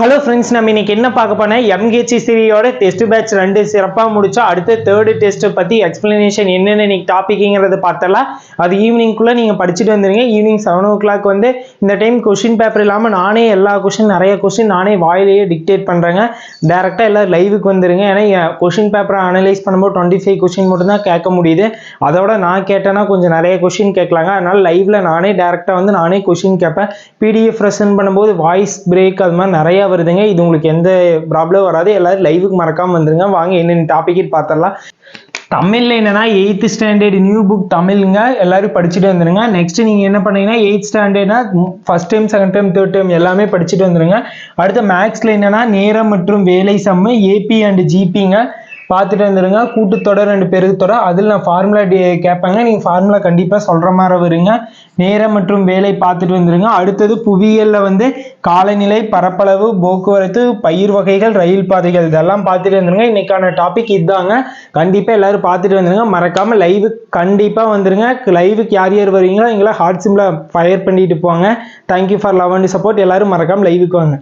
Hello friends நம்ம இன்னைக்கு என்ன பார்க்க போனேன் எம்கேசி சிரியோட டெஸ்ட் பேட்ச் ரெண்டு சிறப்பாக முடிச்சோம். அடுத்து தேர்டு டெஸ்ட்டை பற்றி எக்ஸ்பிளனேஷன் என்னென்ன இன்னைக்கு டாப்பிக்குங்கிறது பார்த்தலாம் அது ஈவினிங்குள்ளே நீங்கள் படிச்சுட்டு வந்துருங்க. ஈவினிங் செவன் ஓ கிளாக் வந்து இந்த டைம் கொஷின் பேப்பர் இல்லாமல் நானே எல்லா கொஷின் நிறைய கொஷின் நானே வாயிலேயே டிக்டேட் பண்ணுறேங்க டேரெக்டாக எல்லோரும் லைவுக்கு வந்துருங்க. ஏன்னா கொஷின் பேப்பரை அனலைஸ் பண்ணும்போது டுவெண்ட்டி ஃபைவ் கொஷின் மட்டும்தான் கேட்க முடியுது. அதோட நான் கேட்டேன்னா கொஞ்சம் நிறைய கொஷின் கேட்கலாங்க. அதனால் லைவில் நானே டேரெக்டாக வந்து நானே கொஷின் கேட்பேன். பிடிஎஃப் ரெசன் பண்ணும்போது வாய்ஸ் பிரேக் அது மாதிரி நிறையா வருதுங்க. இது உங்களுக்கு எந்த ப்ராப்ளம் வராது. எல்லாரும் லைவுக்கு மறக்காமல் வந்துருங்க. வாங்க என்னென்ன டாபிக் பார்த்துடலாம் தமிழில் என்னன்னா எயித்து ஸ்டாண்டர்ட் நியூ புக் தமிழுங்க. எல்லாரும் படிச்சுட்டு வந்துருங்க. நெக்ஸ்ட் நீங்கள் என்ன பண்ணீங்கன்னா eighth ஸ்டாண்டர்ட்னா first time second time third time எல்லாமே படிச்சுட்டு வந்துருங்க. அடுத்து மேக்ஸில் என்னன்னா நேரம் மற்றும் வேலை சம்மு ஏபி அண்ட் ஜிபிங்க பார்த்துட்டு வந்துருங்க கூட்டுத்தொடர் ரெண்டு பெருக்குத்தொடர் அதில் நான் ஃபார்முலா கேட்பாங்க. நீங்கள் ஃபார்முலா கண்டிப்பாக சொல்கிற மாதிரி வருங்க நேரம் மற்றும் வேலை பார்த்துட்டு வந்துருங்க. அடுத்தது புவியியலில் வந்து காலநிலை பரப்பளவு போக்குவரத்து பயிர் வகைகள் ரயில் பாதைகள் இதெல்லாம் பார்த்துட்டு வந்துருங்க இன்னைக்கான டாபிக் இதுதாங்க கண்டிப்பாக எல்லோரும் பார்த்துட்டு வந்துருங்க. மறக்காமல் லைவு கண்டிப்பாக வந்துருங்க. லைவுக்கு யார் யார் வருவீங்களோ எங்களை ஹார்ட் சிம்மில் ஃபயர் பண்ணிட்டு போங்க. Thank you for love and support எல்லாரும் மறக்காமல் லைவுக்கு வாங்க.